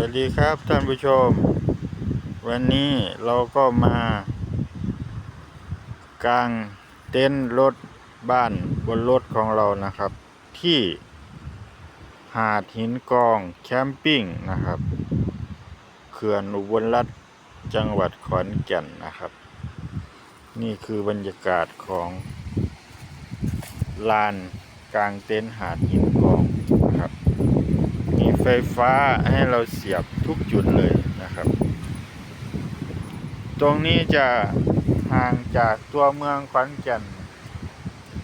วัสดีครับท่านผู้ชม วันนี้เราก็มากางเต็นท์รถบ้านบนรถของเรานะครับ ที่หาดหินกองแคมปิ้งนะครับเขื่อนอุบลรัฐจังหวัดขอนแก่นนะครับ นี่คือบรรยากาศของลานกลางเต็นท์หาดหินกองนะครับ ไฟฟ้าให้เราเสียบทุกจุดเลยนะครับ ตรงนี้จะห่างจากตัวเมืองขอนแก่น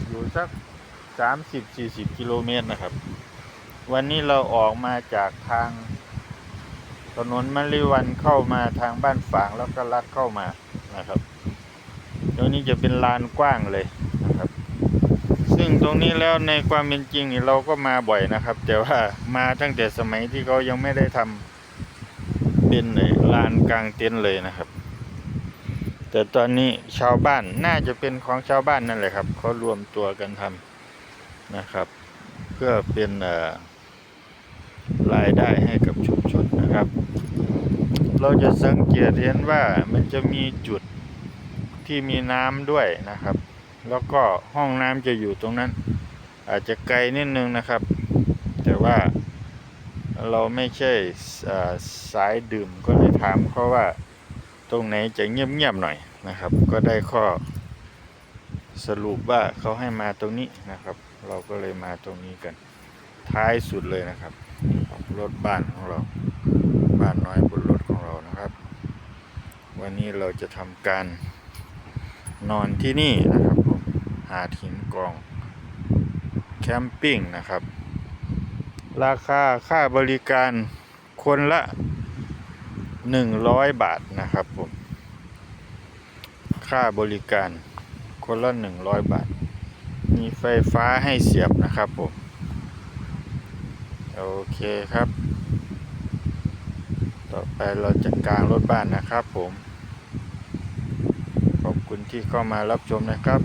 อยู่สัก 30-40 กิโลเมตรนะครับ วันนี้เราออกมาจากทางถนนมะลิวันเข้ามาทางบ้านฝางแล้วก็ลัดเข้ามานะครับ ตรงนี้จะเป็นลานกว้างเลย ตรงนี้แล้วในความเป็นจริงเราก็มาบ่อยนะครับ แต่ว่ามาตั้งแต่สมัยที่เขายังไม่ได้ทำเป็นลานกลางเต็นท์เลยนะครับ แต่ตอนนี้ชาวบ้านน่าจะเป็นของชาวบ้านนั่นแหละครับเขารวมตัวกันทำนะครับ เพื่อเป็นรายได้ให้กับชุมชนนะครับ เราจะสังเกตเห็นว่ามันจะมีจุดที่มีน้ำด้วยนะครับ แล้วก็ห้องน้ำจะอยู่ตรงนั้น อาจจะไกลนิดนึงนะครับ แต่ว่าเราไม่ใช่สายดื่มก็เลยถามเขาว่าตรงไหนจะเงียบๆหน่อยนะครับ ก็ได้ข้อสรุปว่าเขาให้มาตรงนี้นะครับ เราก็เลยมาตรงนี้กัน ท้ายสุดเลยนะครับรถบ้านของเรา บ้านน้อยบนรถของเรานะครับ วันนี้เราจะทำการนอนที่นี่นะครับ ดหินกอง แคมปิ้งนะครับ ราคาค่าบริการคนละ 100 บาทนะครับผม ค่าบริการคนละ 100 บาท มีไฟฟ้าให้เสียบนะครับผม โอเคครับ ต่อไปเราจะกลางรถบ้านนะครับผม ขอบคุณที่เข้ามารับชมนะครับ